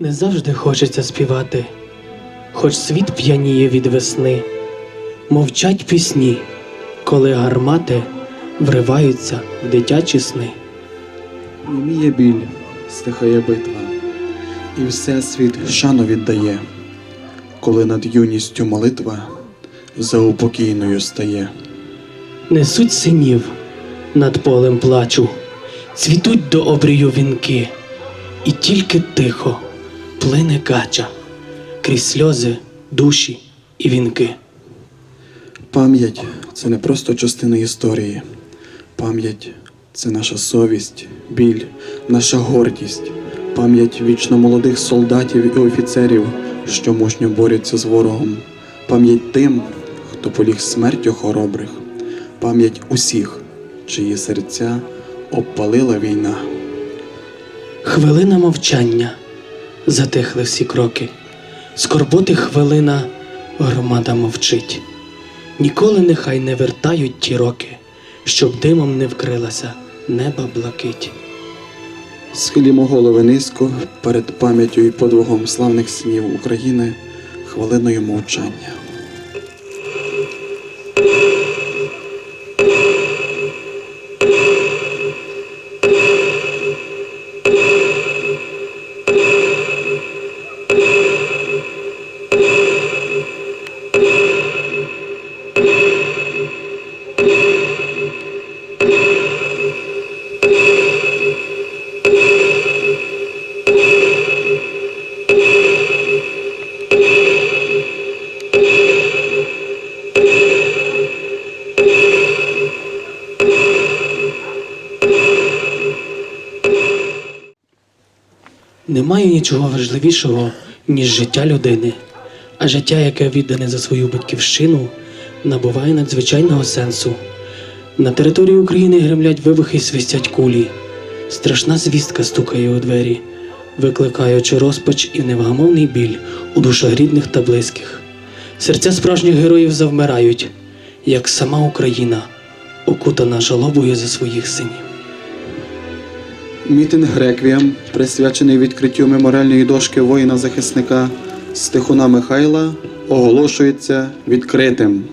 Не завжди хочеться співати, хоч світ п'яніє від весни, мовчать пісні, коли гармати вриваються в дитячі сни. Німіє біль, стихає битва, і всесвіт шану віддає, коли над юністю молитва заупокійною стає. Несуть синів над полем плачу, цвітуть до обрію вінки, і тільки тихо плине кача крізь сльози, душі і вінки. Пам'ять це не просто частина історії. Пам'ять це наша совість, біль, наша гордість, пам'ять вічно молодих солдатів і офіцерів, що мужньо борються з ворогом, пам'ять тим, хто поліг смертю хоробрих, пам'ять усіх, чиї серця обпалила війна. Хвилина мовчання, затихли всі кроки. Скорботи хвилина, громада мовчить. Ніколи нехай не вертають ті роки, щоб димом не вкрилася неба блакить. Схилімо голови низько перед пам'яттю і подвигом славних синів України хвилиною мовчання. Немає нічого важливішого, ніж життя людини, а життя, яке віддане за свою батьківщину, набуває надзвичайного сенсу. На території України гремлять вибухи і свистять кулі. Страшна звістка стукає у двері, викликаючи розпач і невгамовний біль у душах рідних та близьких. Серця справжніх героїв завмирають, як сама Україна, окутана жалобою за своїх синів. Мітинг Реквієм, присвячений відкриттю меморіальної дошки воїна-захисника Стихуна Михайла, оголошується відкритим.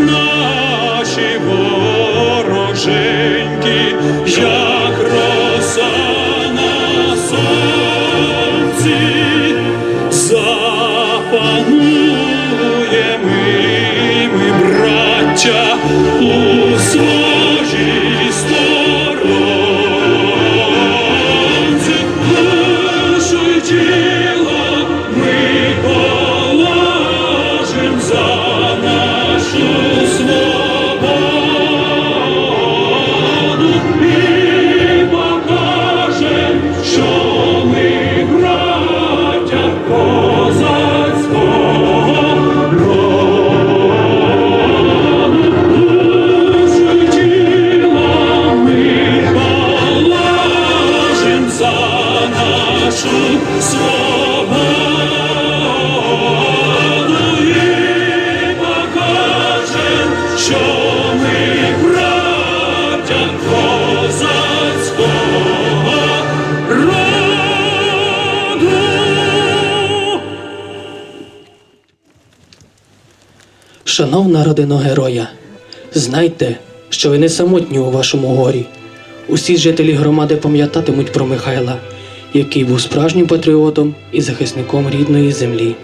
Наші вороженьки, як Шановна родино героя, знайте, що ви не самотні у вашому горі. Усі жителі громади пам'ятатимуть про Михайла, який був справжнім патріотом і захисником рідної землі.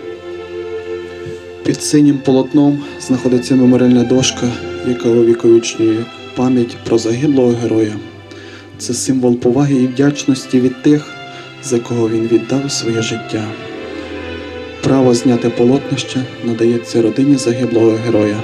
Під синім полотном знаходиться меморіальна дошка, яка увіковічнює пам'ять про загиблого героя. Це символ поваги і вдячності від тих, за кого він віддав своє життя. Право зняти полотнище надається родині загиблого героя.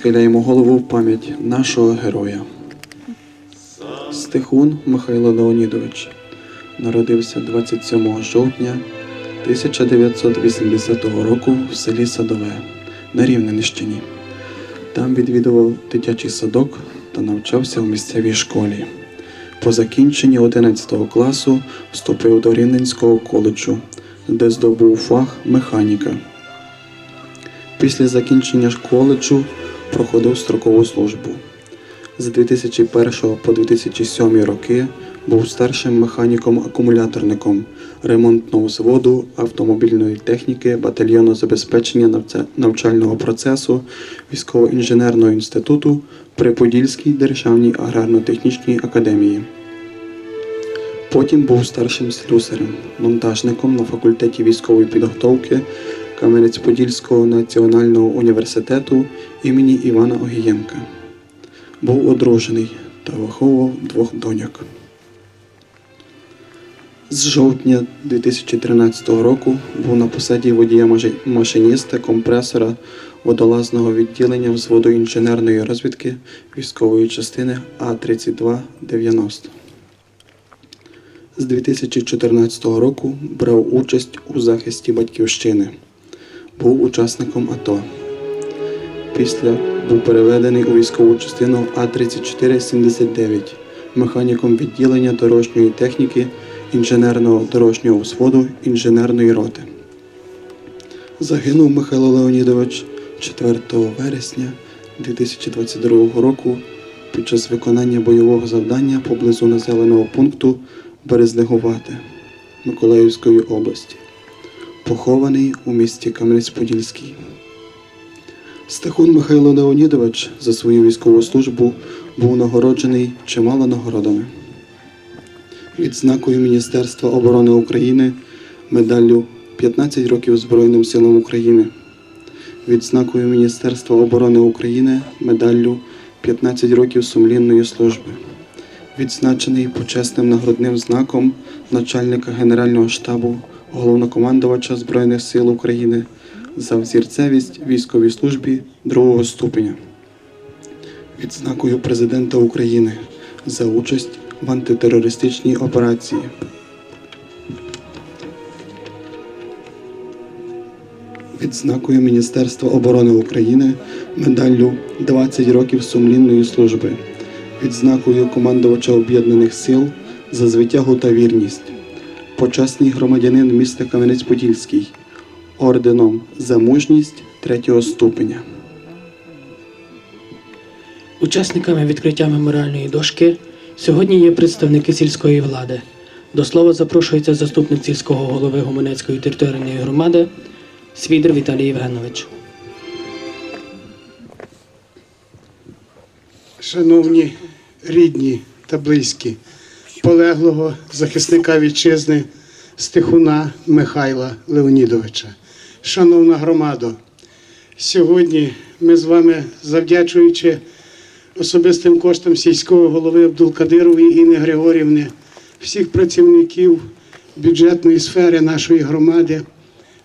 Схиляємо голову в пам'ять нашого героя. Стихун Михайло Леонідович народився 27 жовтня 1980 року в селі Садове на Рівненщині. Там відвідував дитячий садок та навчався в місцевій школі. По закінченні 11 класу вступив до Рівненського коледжу, де здобув фах механіка. Після закінчення коледжу проходив строкову службу. З 2001 по 2007 роки був старшим механіком-акумуляторником ремонтного взводу автомобільної техніки батальйону забезпечення навчального процесу військово-інженерного інституту при Подільській державній аграрно-технічній академії. Потім був старшим слюсарем, монтажником на факультеті військової підготовки Кам'янець-Подільського національного університету імені Івана Огієнка. Був одружений та виховував двох доньок. З жовтня 2013 року був на посаді водія машиніста компресора водолазного відділення взводу інженерної розвідки військової частини А-3290. З 2014 року брав участь у захисті батьківщини. Був учасником АТО. Після був переведений у військову частину А-3479, механіком відділення дорожньої техніки інженерного дорожнього взводу інженерної роти. Загинув Михайло Леонідович 4 вересня 2022 року під час виконання бойового завдання поблизу населеного пункту Березнегувате Миколаївської області, похований у місті Кам'янець-Подільський. Стахун Михайло Леонідович за свою військову службу був нагороджений чимало нагородами. Відзнакою Міністерства оборони України медаллю 15 років Збройним силам України. Відзнакою Міністерства оборони України медаллю 15 років сумлінної служби. Відзначений почесним нагрудним знаком начальника Генерального штабу головнокомандувача Збройних сил України за взірцевість військовій службі другого ступеня. Відзнакою президента України за участь в антитерористичній операції. Відзнакою Міністерства оборони України медаллю 20 років сумлінної служби, відзнакою командувача Об'єднаних сил за звитягу та вірність, почесний громадянин міста Кам'янець-Подільський, орденом за мужність третього ступеня. Учасниками відкриття меморіальної дошки сьогодні є представники сільської влади. До слова запрошується заступник сільського голови Гуменецької територіальної громади Свідр Віталій Євгенович. Шановні рідні та близькі полеглого захисника вітчизни Стихуна Михайла Леонідовича. Шановна громадо, сьогодні ми з вами, завдячуючи особистим коштам сільського голови Абдулкадирової Інни Григорівни, всіх працівників бюджетної сфери нашої громади,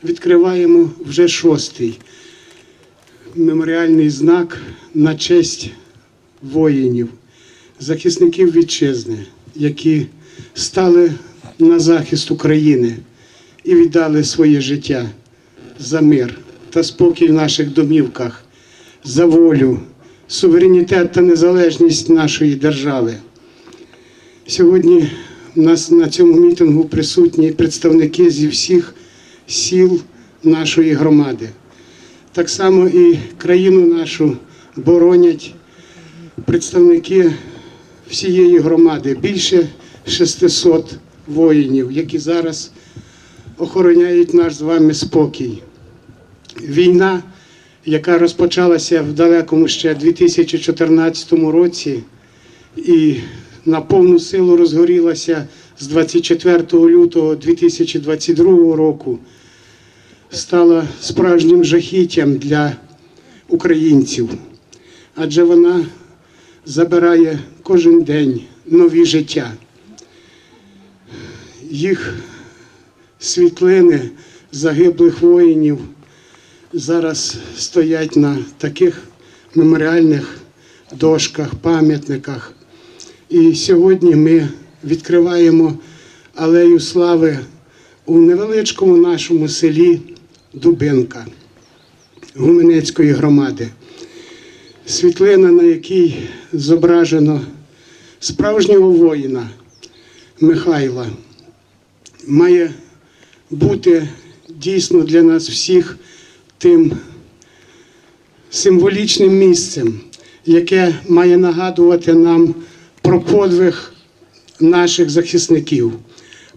відкриваємо вже шостий меморіальний знак на честь воїнів, захисників вітчизни, які стали на захист України і віддали своє життя за мир та спокій в наших домівках, за волю, суверенітет та незалежність нашої держави. Сьогодні у нас на цьому мітингу присутні представники зі всіх сіл нашої громади. Так само і країну нашу боронять представники всієї громади, більше 600 воїнів, які зараз охороняють наш з вами спокій. Війна, яка розпочалася в далекому ще 2014 році і на повну силу розгорілася з 24 лютого 2022 року, стала справжнім жахіттям для українців, адже вона забирає кожен день нові життя. Їх світлини загиблих воїнів зараз стоять на таких меморіальних дошках, пам'ятниках. І сьогодні ми відкриваємо алею слави у невеличкому нашому селі Дубинка Гуменецької громади. Світлина, на якій зображено справжнього воїна Михайла, має бути дійсно для нас всіх тим символічним місцем, яке має нагадувати нам про подвиг наших захисників,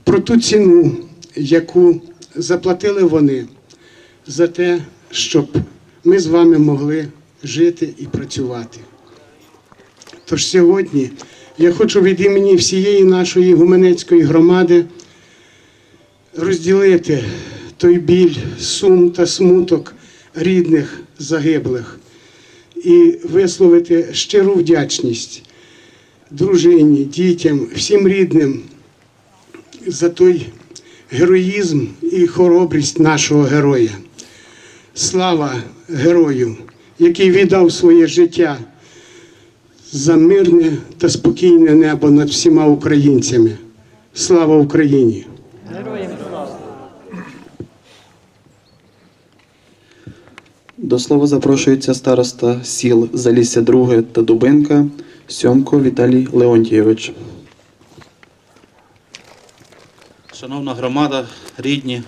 про ту ціну, яку заплатили вони за те, щоб ми з вами могли жити і працювати. Тож сьогодні я хочу від імені всієї нашої гуменецької громади розділити той біль, сум та смуток рідних загиблих і висловити щиру вдячність дружині, дітям, всім рідним за той героїзм і хоробрість нашого героя. Слава герою, який віддав своє життя за мирне та спокійне небо над всіма українцями. Слава Україні! Героям слава! До слова запрошується староста сіл Залісся Друге та Дубинка Сьомко Віталій Леонтійович. Шановна громада, рідні,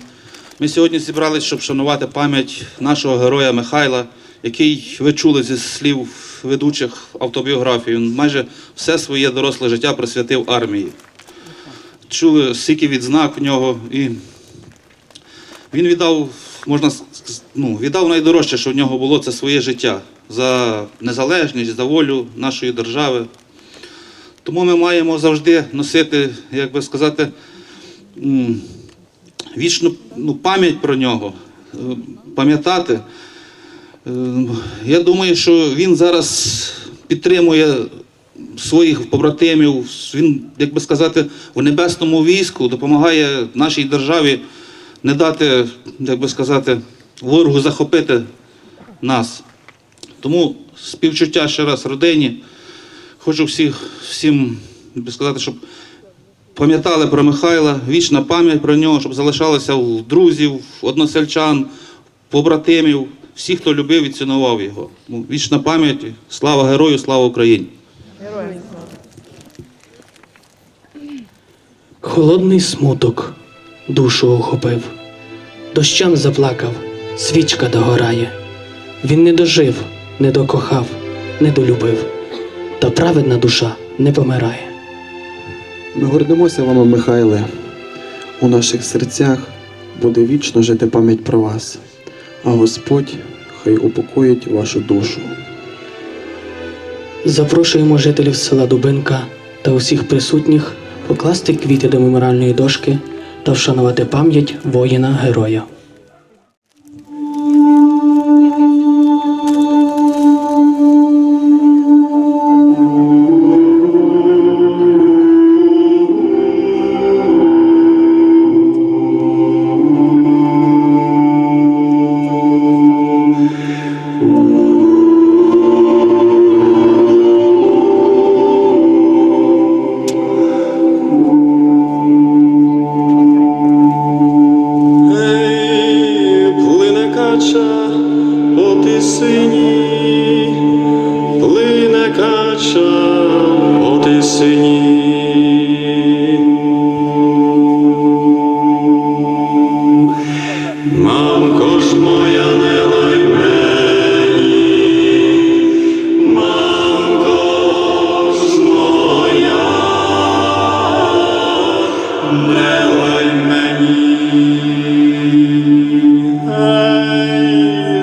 ми сьогодні зібрались, щоб шанувати пам'ять нашого героя Михайла, який ви чули зі слів ведучих автобіографії. Він майже все своє доросле життя присвятив армії. Чули стільки відзнак в нього, і він віддав, можна ну, віддав найдорожче, що в нього було, це своє життя за незалежність, за волю нашої держави. Тому ми маємо завжди носити, як би сказати, вічну ну, пам'ять про нього, е, пам'ятати. Е, Я думаю, що він зараз підтримує своїх побратимів. Він, як би сказати, в небесному війську допомагає нашій державі не дати, як би сказати, ворогу захопити нас. Тому співчуття ще раз родині. Хочу всіх, всім би сказати, щоб пам'ятали про Михайла, вічна пам'ять про нього, щоб залишалася у друзів, односельчан, побратимів, всіх, хто любив і цінував його. Ну, Вічна пам'ять, слава герою, слава Україні! Холодний смуток душу охопив, дощем заплакав, свічка догорає. Він не дожив, не докохав, не долюбив, та праведна душа не помирає. Ми гордимося вами, Михайле. У наших серцях буде вічно жити пам'ять про вас, а Господь хай упокоїть вашу душу. Запрошуємо жителів села Дубинка та усіх присутніх покласти квіти до меморальної дошки та вшанувати пам'ять воїна-героя.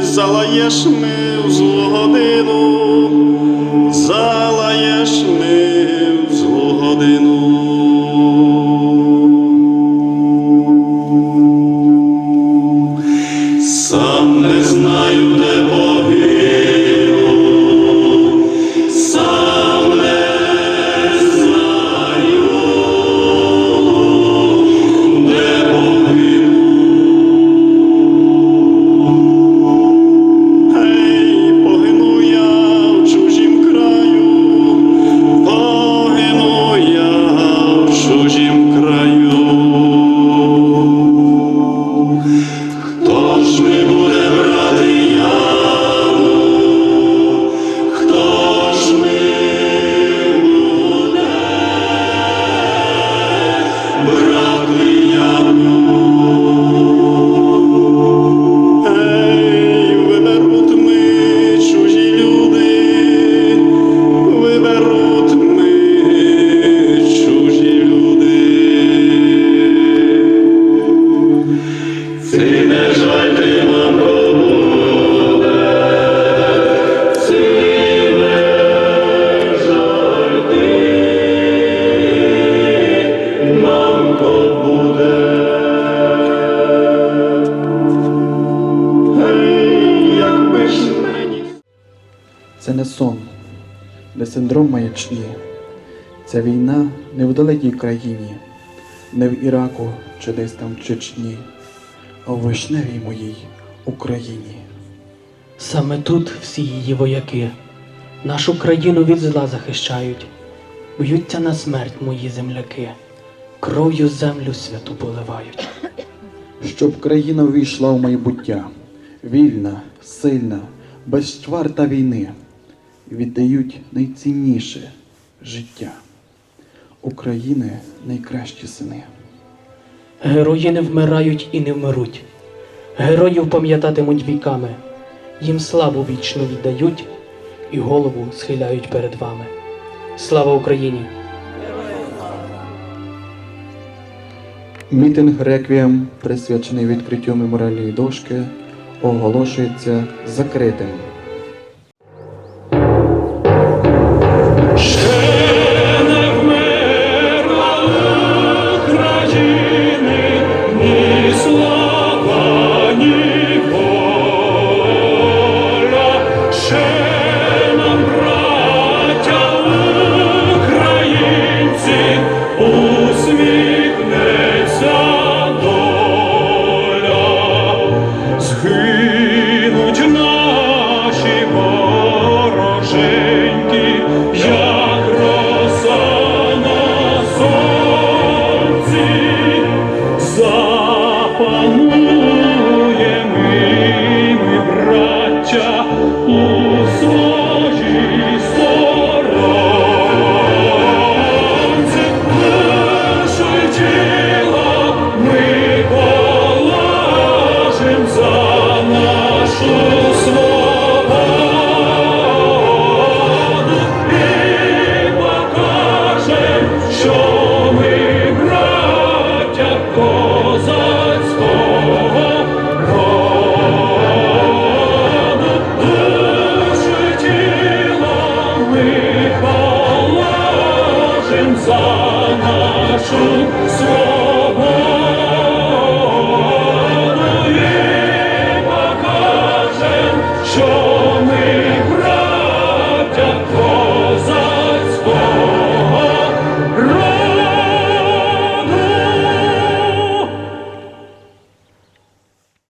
Залаєш ми маячні. Ця війна не в далекій країні, не в Іраку чи десь там в Чечні, а в вишневій моїй Україні. Саме тут всі її вояки нашу країну від зла захищають, б'ються на смерть мої земляки, кров'ю землю святу поливають. Щоб країна увійшла в майбуття, вільна, сильна, без чвар та війни, віддають найцінніше життя. України найкращі сини. Герої не вмирають і не вмируть. Героїв пам'ятатимуть віками, їм славу вічну віддають і голову схиляють перед вами. Слава Україні! Мітинг реквієм, присвячений відкриттю меморіальної дошки, оголошується закритим.